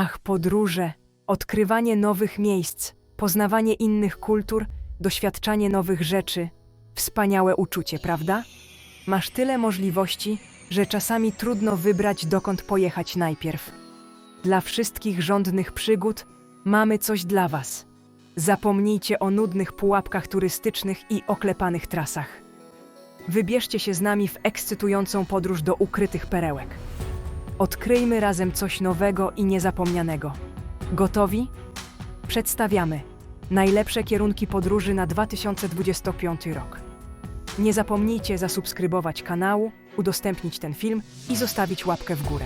Ach, podróże, odkrywanie nowych miejsc, poznawanie innych kultur, doświadczanie nowych rzeczy. Wspaniałe uczucie, prawda? Masz tyle możliwości, że czasami trudno wybrać, dokąd pojechać najpierw. Dla wszystkich rządnych przygód mamy coś dla Was. Zapomnijcie o nudnych pułapkach turystycznych i oklepanych trasach. Wybierzcie się z nami w ekscytującą podróż do ukrytych perełek. Odkryjmy razem coś nowego i niezapomnianego. Gotowi? Przedstawiamy najlepsze kierunki podróży na 2025 rok. Nie zapomnijcie zasubskrybować kanału, udostępnić ten film i zostawić łapkę w górę.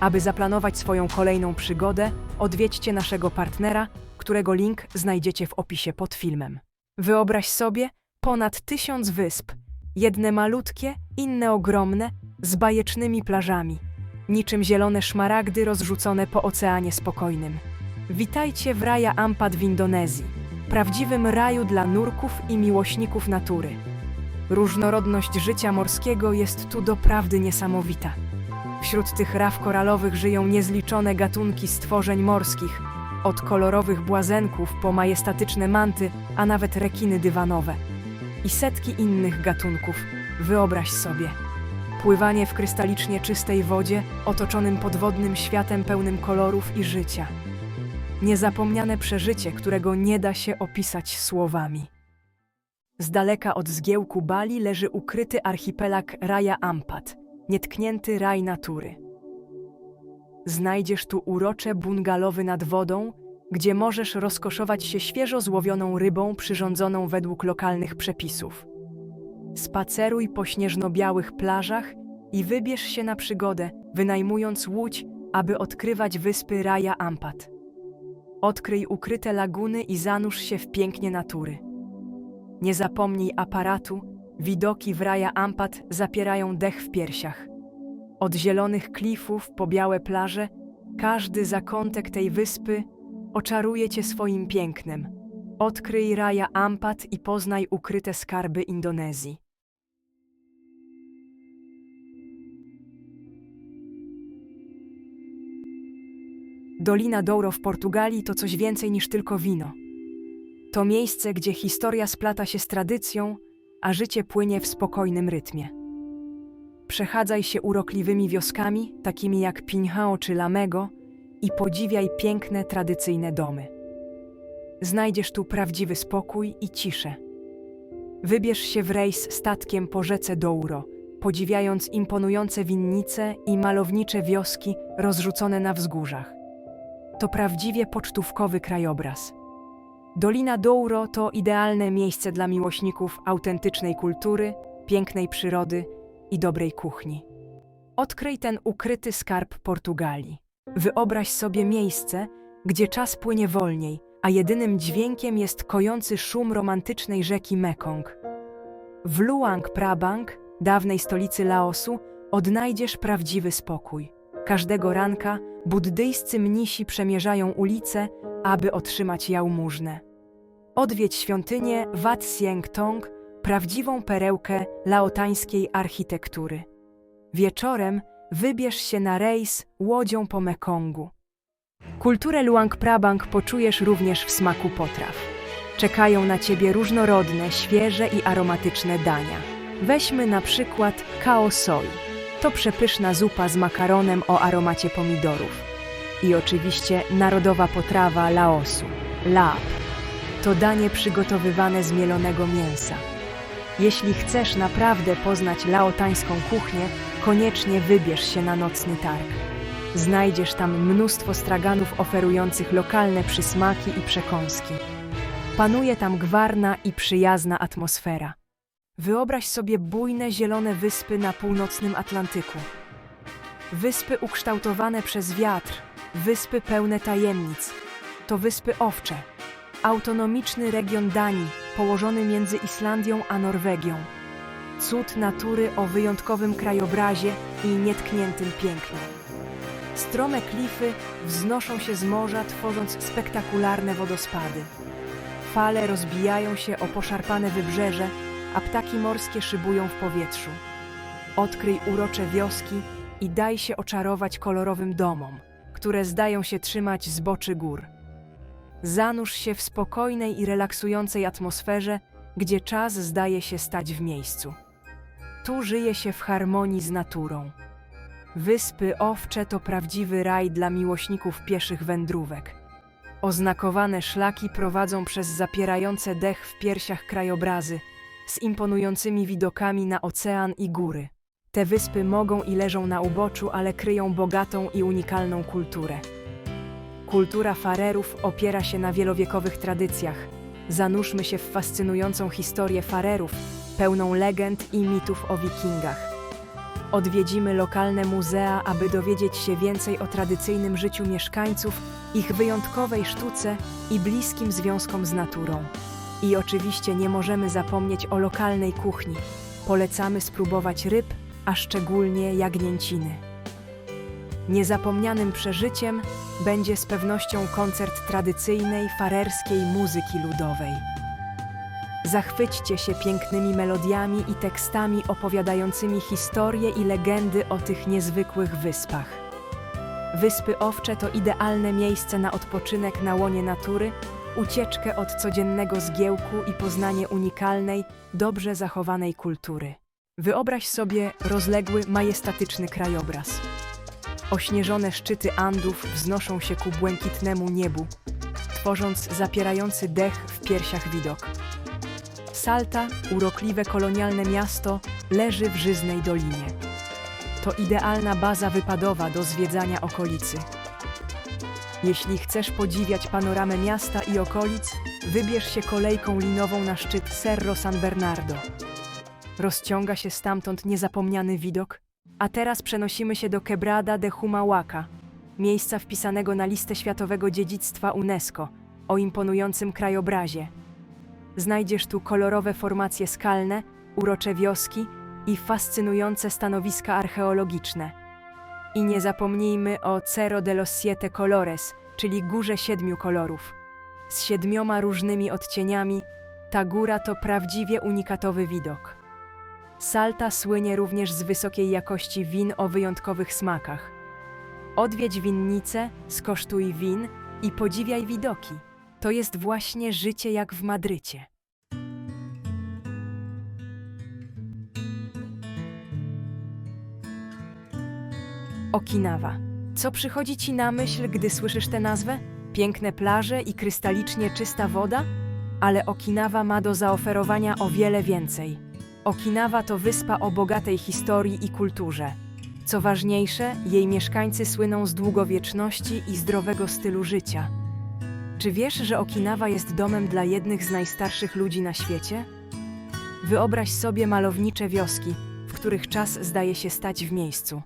Aby zaplanować swoją kolejną przygodę, odwiedźcie naszego partnera, którego link znajdziecie w opisie pod filmem. Wyobraź sobie ponad tysiąc wysp, jedne malutkie, inne ogromne, z bajecznymi plażami, niczym zielone szmaragdy rozrzucone po oceanie spokojnym. Witajcie w Raja Ampat w Indonezji, prawdziwym raju dla nurków i miłośników natury. Różnorodność życia morskiego jest tu doprawdy niesamowita. Wśród tych raw koralowych żyją niezliczone gatunki stworzeń morskich, od kolorowych błazenków po majestatyczne manty, a nawet rekiny dywanowe. I setki innych gatunków, wyobraź sobie. Pływanie w krystalicznie czystej wodzie, otoczonym podwodnym światem pełnym kolorów i życia. Niezapomniane przeżycie, którego nie da się opisać słowami. Z daleka od zgiełku Bali leży ukryty archipelag Raja Ampat, nietknięty raj natury. Znajdziesz tu urocze bungalowy nad wodą, gdzie możesz rozkoszować się świeżo złowioną rybą przyrządzoną według lokalnych przepisów. Spaceruj po śnieżno-białych plażach i wybierz się na przygodę, wynajmując łódź, aby odkrywać wyspy Raja Ampat. Odkryj ukryte laguny i zanurz się w pięknie natury. Nie zapomnij aparatu, widoki w Raja Ampat zapierają dech w piersiach. Od zielonych klifów po białe plaże, każdy zakątek tej wyspy oczaruje cię swoim pięknem. Odkryj Raja Ampat i poznaj ukryte skarby Indonezji. Dolina Douro w Portugalii to coś więcej niż tylko wino. To miejsce, gdzie historia splata się z tradycją, a życie płynie w spokojnym rytmie. Przechadzaj się urokliwymi wioskami, takimi jak Pinhao czy Lamego, i podziwiaj piękne, tradycyjne domy. Znajdziesz tu prawdziwy spokój i ciszę. Wybierz się w rejs statkiem po rzece Douro, podziwiając imponujące winnice i malownicze wioski rozrzucone na wzgórzach. To prawdziwie pocztówkowy krajobraz. Dolina Douro to idealne miejsce dla miłośników autentycznej kultury, pięknej przyrody i dobrej kuchni. Odkryj ten ukryty skarb Portugalii. Wyobraź sobie miejsce, gdzie czas płynie wolniej, a jedynym dźwiękiem jest kojący szum romantycznej rzeki Mekong. W Luang Prabang, dawnej stolicy Laosu, odnajdziesz prawdziwy spokój. Każdego ranka buddyjscy mnisi przemierzają ulice, aby otrzymać jałmużnę. Odwiedź świątynię Wat Sieng Tong, prawdziwą perełkę laotańskiej architektury. Wieczorem wybierz się na rejs łodzią po Mekongu. Kulturę Luang Prabang poczujesz również w smaku potraw. Czekają na ciebie różnorodne, świeże i aromatyczne dania. Weźmy na przykład kao soi. To przepyszna zupa z makaronem o aromacie pomidorów. I oczywiście narodowa potrawa Laosu, laap. To danie przygotowywane z mielonego mięsa. Jeśli chcesz naprawdę poznać laotańską kuchnię, koniecznie wybierz się na nocny targ. Znajdziesz tam mnóstwo straganów oferujących lokalne przysmaki i przekąski. Panuje tam gwarna i przyjazna atmosfera. Wyobraź sobie bujne zielone wyspy na północnym Atlantyku. Wyspy ukształtowane przez wiatr, wyspy pełne tajemnic. To wyspy owcze, autonomiczny region Danii, położony między Islandią a Norwegią. Cud natury o wyjątkowym krajobrazie i nietkniętym pięknie. Strome klify wznoszą się z morza, tworząc spektakularne wodospady. Fale rozbijają się o poszarpane wybrzeże, a ptaki morskie szybują w powietrzu. Odkryj urocze wioski i daj się oczarować kolorowym domom, które zdają się trzymać zboczy gór. Zanurz się w spokojnej i relaksującej atmosferze, gdzie czas zdaje się stać w miejscu. Tu żyje się w harmonii z naturą. Wyspy Owcze to prawdziwy raj dla miłośników pieszych wędrówek. Oznakowane szlaki prowadzą przez zapierające dech w piersiach krajobrazy, z imponującymi widokami na ocean i góry. Te wyspy mogą i leżą na uboczu, ale kryją bogatą i unikalną kulturę. Kultura Farerów opiera się na wielowiekowych tradycjach. Zanurzmy się w fascynującą historię Farerów, pełną legend i mitów o wikingach. Odwiedzimy lokalne muzea, aby dowiedzieć się więcej o tradycyjnym życiu mieszkańców, ich wyjątkowej sztuce i bliskim związkom z naturą. I oczywiście nie możemy zapomnieć o lokalnej kuchni. Polecamy spróbować ryb, a szczególnie jagnięciny. Niezapomnianym przeżyciem będzie z pewnością koncert tradycyjnej farerskiej muzyki ludowej. Zachwyćcie się pięknymi melodiami i tekstami opowiadającymi historie i legendy o tych niezwykłych wyspach. Wyspy Owcze to idealne miejsce na odpoczynek na łonie natury, ucieczkę od codziennego zgiełku i poznanie unikalnej, dobrze zachowanej kultury. Wyobraź sobie rozległy, majestatyczny krajobraz. Ośnieżone szczyty Andów wznoszą się ku błękitnemu niebu, tworząc zapierający dech w piersiach widok. Salta, urokliwe kolonialne miasto, leży w żyznej dolinie. To idealna baza wypadowa do zwiedzania okolicy. Jeśli chcesz podziwiać panoramę miasta i okolic, wybierz się kolejką linową na szczyt Cerro San Bernardo. Rozciąga się stamtąd niezapomniany widok, a teraz przenosimy się do Quebrada de Humahuaca, miejsca wpisanego na listę światowego dziedzictwa UNESCO o imponującym krajobrazie. Znajdziesz tu kolorowe formacje skalne, urocze wioski i fascynujące stanowiska archeologiczne. I nie zapomnijmy o Cerro de los Siete Colores, czyli Górze Siedmiu Kolorów. Z siedmioma różnymi odcieniami, ta góra to prawdziwie unikatowy widok. Salta słynie również z wysokiej jakości win o wyjątkowych smakach. Odwiedź winnicę, skosztuj win i podziwiaj widoki. To jest właśnie życie jak w Madrycie. Okinawa. Co przychodzi ci na myśl, gdy słyszysz tę nazwę? Piękne plaże i krystalicznie czysta woda? Ale Okinawa ma do zaoferowania o wiele więcej. Okinawa to wyspa o bogatej historii i kulturze. Co ważniejsze, jej mieszkańcy słyną z długowieczności i zdrowego stylu życia. Czy wiesz, że Okinawa jest domem dla jednych z najstarszych ludzi na świecie? Wyobraź sobie malownicze wioski, w których czas zdaje się stać w miejscu.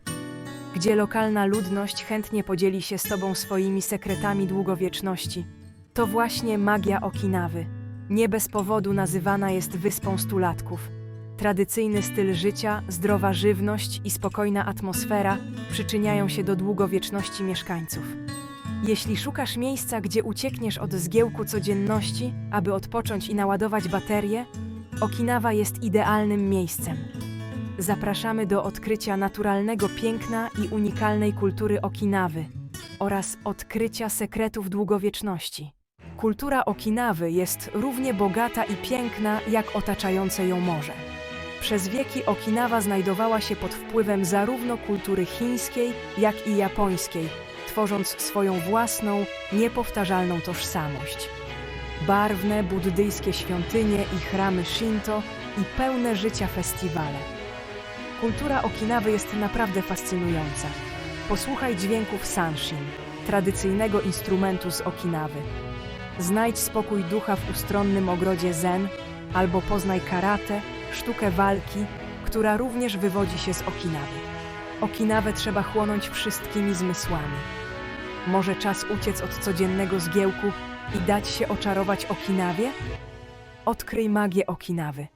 Gdzie lokalna ludność chętnie podzieli się z tobą swoimi sekretami długowieczności. To właśnie magia Okinawy. Nie bez powodu nazywana jest wyspą stulatków. Tradycyjny styl życia, zdrowa żywność i spokojna atmosfera przyczyniają się do długowieczności mieszkańców. Jeśli szukasz miejsca, gdzie uciekniesz od zgiełku codzienności, aby odpocząć i naładować baterie, Okinawa jest idealnym miejscem. Zapraszamy do odkrycia naturalnego piękna i unikalnej kultury Okinawy oraz odkrycia sekretów długowieczności. Kultura Okinawy jest równie bogata i piękna jak otaczające ją morze. Przez wieki Okinawa znajdowała się pod wpływem zarówno kultury chińskiej, jak i japońskiej, tworząc swoją własną, niepowtarzalną tożsamość. Barwne buddyjskie świątynie i chramy Shinto i pełne życia festiwale. Kultura Okinawy jest naprawdę fascynująca. Posłuchaj dźwięków sanshin, tradycyjnego instrumentu z Okinawy. Znajdź spokój ducha w ustronnym ogrodzie zen, albo poznaj karate, sztukę walki, która również wywodzi się z Okinawy. Okinawę trzeba chłonąć wszystkimi zmysłami. Może czas uciec od codziennego zgiełku i dać się oczarować Okinawie? Odkryj magię Okinawy.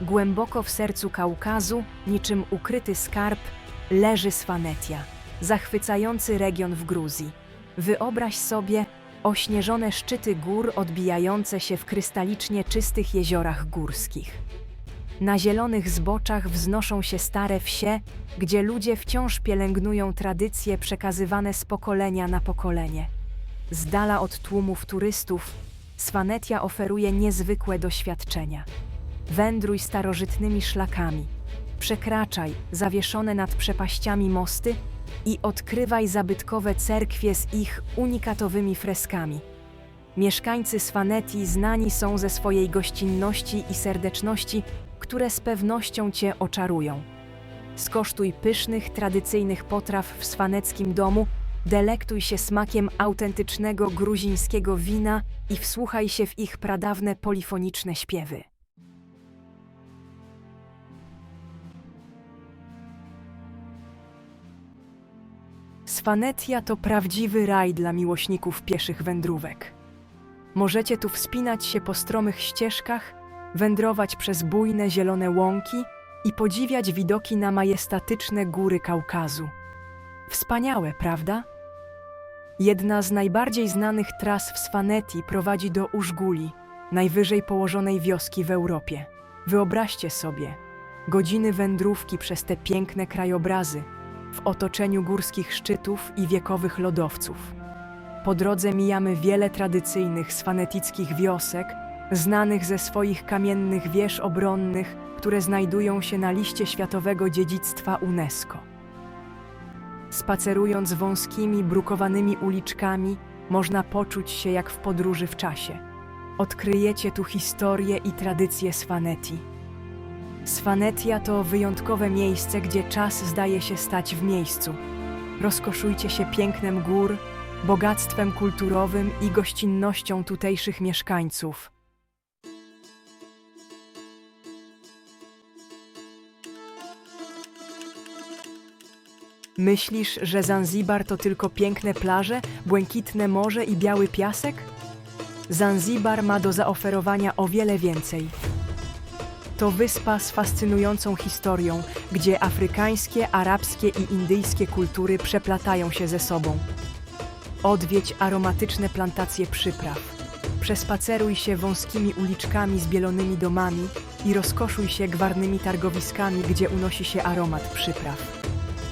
Głęboko w sercu Kaukazu, niczym ukryty skarb, leży Swanetia, zachwycający region w Gruzji. Wyobraź sobie ośnieżone szczyty gór odbijające się w krystalicznie czystych jeziorach górskich. Na zielonych zboczach wznoszą się stare wsie, gdzie ludzie wciąż pielęgnują tradycje przekazywane z pokolenia na pokolenie. Z dala od tłumów turystów, Swanetia oferuje niezwykłe doświadczenia. Wędruj starożytnymi szlakami, przekraczaj zawieszone nad przepaściami mosty i odkrywaj zabytkowe cerkwie z ich unikatowymi freskami. Mieszkańcy Swanetii znani są ze swojej gościnności i serdeczności, które z pewnością Cię oczarują. Skosztuj pysznych, tradycyjnych potraw w swaneckim domu, delektuj się smakiem autentycznego gruzińskiego wina i wsłuchaj się w ich pradawne polifoniczne śpiewy. Swanetia to prawdziwy raj dla miłośników pieszych wędrówek. Możecie tu wspinać się po stromych ścieżkach, wędrować przez bujne zielone łąki i podziwiać widoki na majestatyczne góry Kaukazu. Wspaniałe, prawda? Jedna z najbardziej znanych tras w Swanetii prowadzi do Użguli, najwyżej położonej wioski w Europie. Wyobraźcie sobie, godziny wędrówki przez te piękne krajobrazy, w otoczeniu górskich szczytów i wiekowych lodowców. Po drodze mijamy wiele tradycyjnych sfanetickich wiosek, znanych ze swoich kamiennych wież obronnych, które znajdują się na liście Światowego Dziedzictwa UNESCO. Spacerując wąskimi, brukowanymi uliczkami, można poczuć się jak w podróży w czasie. Odkryjecie tu historię i tradycje Swanetii. Swanetia to wyjątkowe miejsce, gdzie czas zdaje się stać w miejscu. Rozkoszujcie się pięknem gór, bogactwem kulturowym i gościnnością tutejszych mieszkańców. Myślisz, że Zanzibar to tylko piękne plaże, błękitne morze i biały piasek? Zanzibar ma do zaoferowania o wiele więcej. To wyspa z fascynującą historią, gdzie afrykańskie, arabskie i indyjskie kultury przeplatają się ze sobą. Odwiedź aromatyczne plantacje przypraw. Przespaceruj się wąskimi uliczkami z bielonymi domami i rozkoszuj się gwarnymi targowiskami, gdzie unosi się aromat przypraw.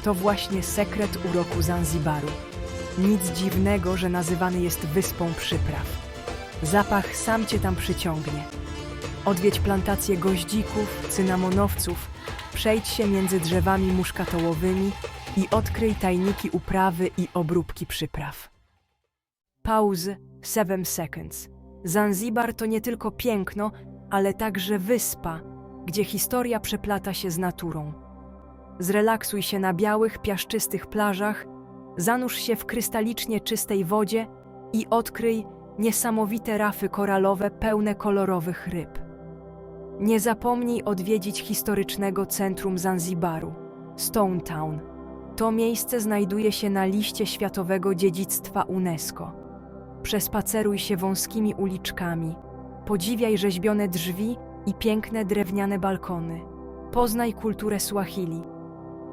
To właśnie sekret uroku Zanzibaru. Nic dziwnego, że nazywany jest wyspą przypraw. Zapach sam cię tam przyciągnie. Odwiedź plantacje goździków, cynamonowców, przejdź się między drzewami muszkatołowymi i odkryj tajniki uprawy i obróbki przypraw. Pauzy 7 seconds. Zanzibar to nie tylko piękno, ale także wyspa, gdzie historia przeplata się z naturą. Zrelaksuj się na białych, piaszczystych plażach, zanurz się w krystalicznie czystej wodzie i odkryj niesamowite rafy koralowe pełne kolorowych ryb. Nie zapomnij odwiedzić historycznego centrum Zanzibaru, Stone Town. To miejsce znajduje się na liście Światowego Dziedzictwa UNESCO. Przespaceruj się wąskimi uliczkami, podziwiaj rzeźbione drzwi i piękne drewniane balkony. Poznaj kulturę Swahili.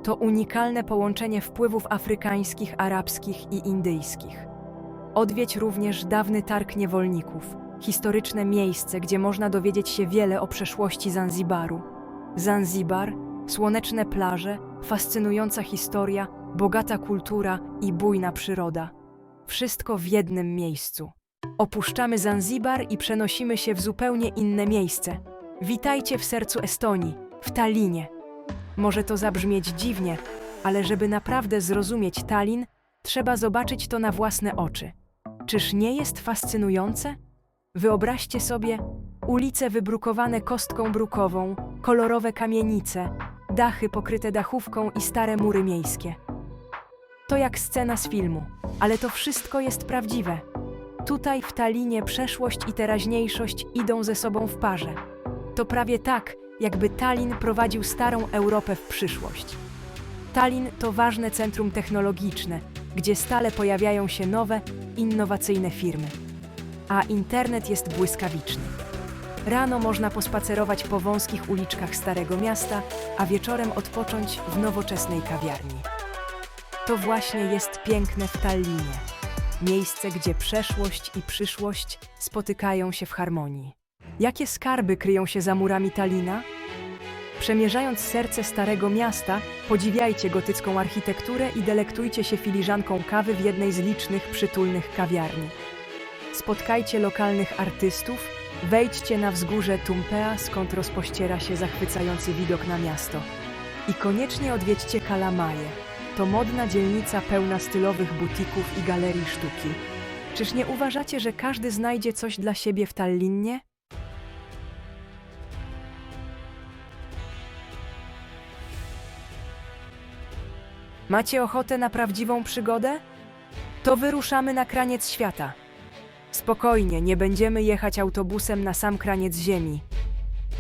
To unikalne połączenie wpływów afrykańskich, arabskich i indyjskich. Odwiedź również dawny targ niewolników, historyczne miejsce, gdzie można dowiedzieć się wiele o przeszłości Zanzibaru. Zanzibar, słoneczne plaże, fascynująca historia, bogata kultura i bujna przyroda. Wszystko w jednym miejscu. Opuszczamy Zanzibar i przenosimy się w zupełnie inne miejsce. Witajcie w sercu Estonii, w Tallinie. Może to zabrzmieć dziwnie, ale żeby naprawdę zrozumieć Tallin, trzeba zobaczyć to na własne oczy. Czyż nie jest fascynujące? Wyobraźcie sobie ulice wybrukowane kostką brukową, kolorowe kamienice, dachy pokryte dachówką i stare mury miejskie. To jak scena z filmu, ale to wszystko jest prawdziwe. Tutaj w Talinie przeszłość i teraźniejszość idą ze sobą w parze. To prawie tak, jakby Tallin prowadził starą Europę w przyszłość. Tallin to ważne centrum technologiczne, gdzie stale pojawiają się nowe, innowacyjne firmy. A internet jest błyskawiczny. Rano można pospacerować po wąskich uliczkach Starego Miasta, a wieczorem odpocząć w nowoczesnej kawiarni. To właśnie jest piękne w Tallinie. Miejsce, gdzie przeszłość i przyszłość spotykają się w harmonii. Jakie skarby kryją się za murami Talina? Przemierzając serce Starego Miasta, podziwiajcie gotycką architekturę i delektujcie się filiżanką kawy w jednej z licznych, przytulnych kawiarni. Spotkajcie lokalnych artystów, wejdźcie na wzgórze Tumpea, skąd rozpościera się zachwycający widok na miasto. I koniecznie odwiedźcie Kalamaje. To modna dzielnica pełna stylowych butików i galerii sztuki. Czyż nie uważacie, że każdy znajdzie coś dla siebie w Tallinnie? Macie ochotę na prawdziwą przygodę? To wyruszamy na kraniec świata. Spokojnie, nie będziemy jechać autobusem na sam kraniec ziemi.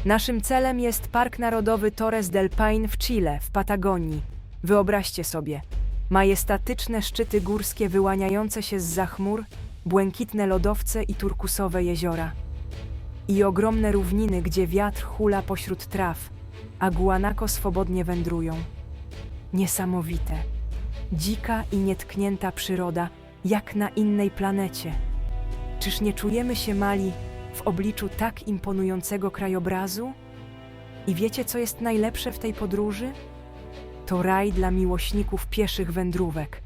Naszym celem jest Park Narodowy Torres del Paine w Chile, w Patagonii. Wyobraźcie sobie, majestatyczne szczyty górskie wyłaniające się z zachmur, błękitne lodowce i turkusowe jeziora. I ogromne równiny, gdzie wiatr hula pośród traw, a guanako swobodnie wędrują. Niesamowite. Dzika i nietknięta przyroda, jak na innej planecie. Czyż nie czujemy się mali w obliczu tak imponującego krajobrazu? I wiecie, co jest najlepsze w tej podróży? To raj dla miłośników pieszych wędrówek.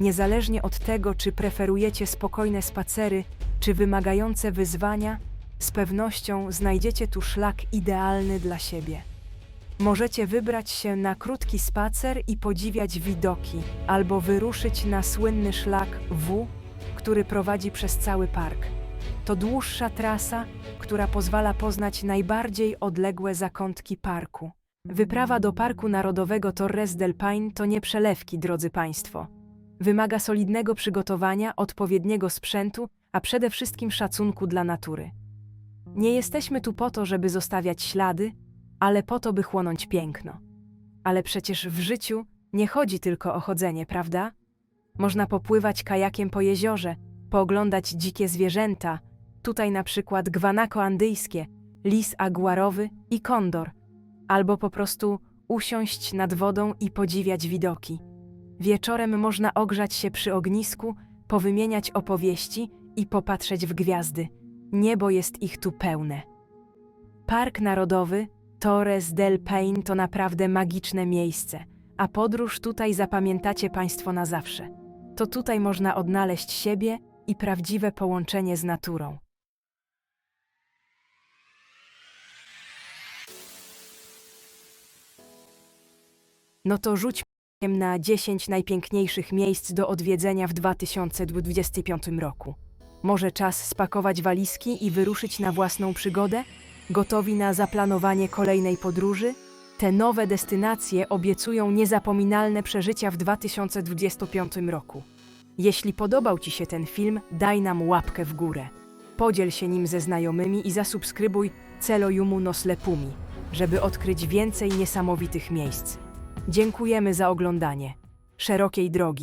Niezależnie od tego, czy preferujecie spokojne spacery, czy wymagające wyzwania, z pewnością znajdziecie tu szlak idealny dla siebie. Możecie wybrać się na krótki spacer i podziwiać widoki, albo wyruszyć na słynny szlak W, który prowadzi przez cały park. To dłuższa trasa, która pozwala poznać najbardziej odległe zakątki parku. Wyprawa do Parku Narodowego Torres del Paine to nie przelewki, drodzy Państwo. Wymaga solidnego przygotowania, odpowiedniego sprzętu, a przede wszystkim szacunku dla natury. Nie jesteśmy tu po to, żeby zostawiać ślady, ale po to, by chłonąć piękno. Ale przecież w życiu nie chodzi tylko o chodzenie, prawda? Można popływać kajakiem po jeziorze, pooglądać dzikie zwierzęta, tutaj na przykład gwanako andyjskie, lis aguarowy i kondor, albo po prostu usiąść nad wodą i podziwiać widoki. Wieczorem można ogrzać się przy ognisku, powymieniać opowieści i popatrzeć w gwiazdy. Niebo jest ich tu pełne. Park Narodowy Torres del Paine to naprawdę magiczne miejsce, a podróż tutaj zapamiętacie Państwo na zawsze. To tutaj można odnaleźć siebie i prawdziwe połączenie z naturą. No to rzuć na 10 najpiękniejszych miejsc do odwiedzenia w 2025 roku. Może czas spakować walizki i wyruszyć na własną przygodę? Gotowi na zaplanowanie kolejnej podróży? Te nowe destynacje obiecują niezapominalne przeżycia w 2025 roku. Jeśli podobał Ci się ten film, daj nam łapkę w górę. Podziel się nim ze znajomymi i zasubskrybuj Celo Jumu Noslepumi, żeby odkryć więcej niesamowitych miejsc. Dziękujemy za oglądanie. Szerokiej drogi.